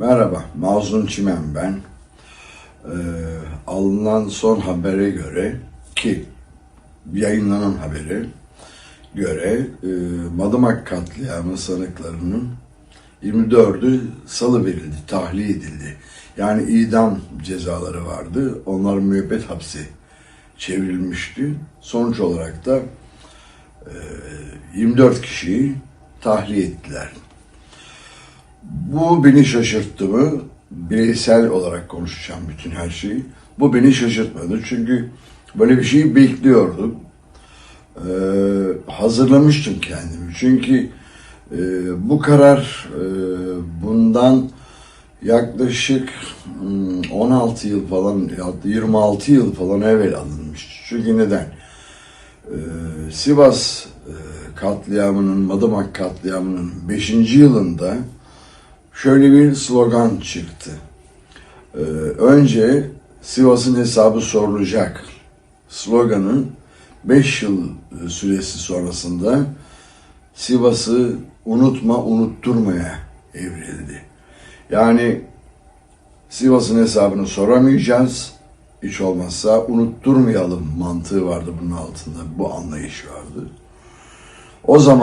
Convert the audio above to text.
Merhaba, Mazlum Çimen ben. Ee, alınan son habere göre ki yayınlanan habere göre e, Madımak katliamı sanıklarının 24'ü salı verildi, tahliye edildi. Yani idam cezaları vardı. Onlar müebbet hapse çevrilmişti. Sonuç olarak da e, 24 kişiyi tahliye ettiler. Bu beni şaşırttı mı? Bireysel olarak konuşacağım bütün her şeyi. Bu beni şaşırtmadı çünkü böyle bir şeyi bekliyordum. Ee, hazırlamıştım kendimi. Çünkü e, bu karar e, bundan yaklaşık hmm, 16 yıl falan, 26 yıl falan evvel alınmıştı. Çünkü neden? Ee, Sivas e, katliamının, Madımak katliamının 5. yılında şöyle bir slogan çıktı. Ee, önce Sivas'ın hesabı sorulacak sloganı 5 yıl e, süresi sonrasında Sivas'ı unutma unutturmaya evrildi. Yani Sivas'ın hesabını soramayacağız. Hiç olmazsa unutturmayalım mantığı vardı bunun altında. Bu anlayış vardı. O zaman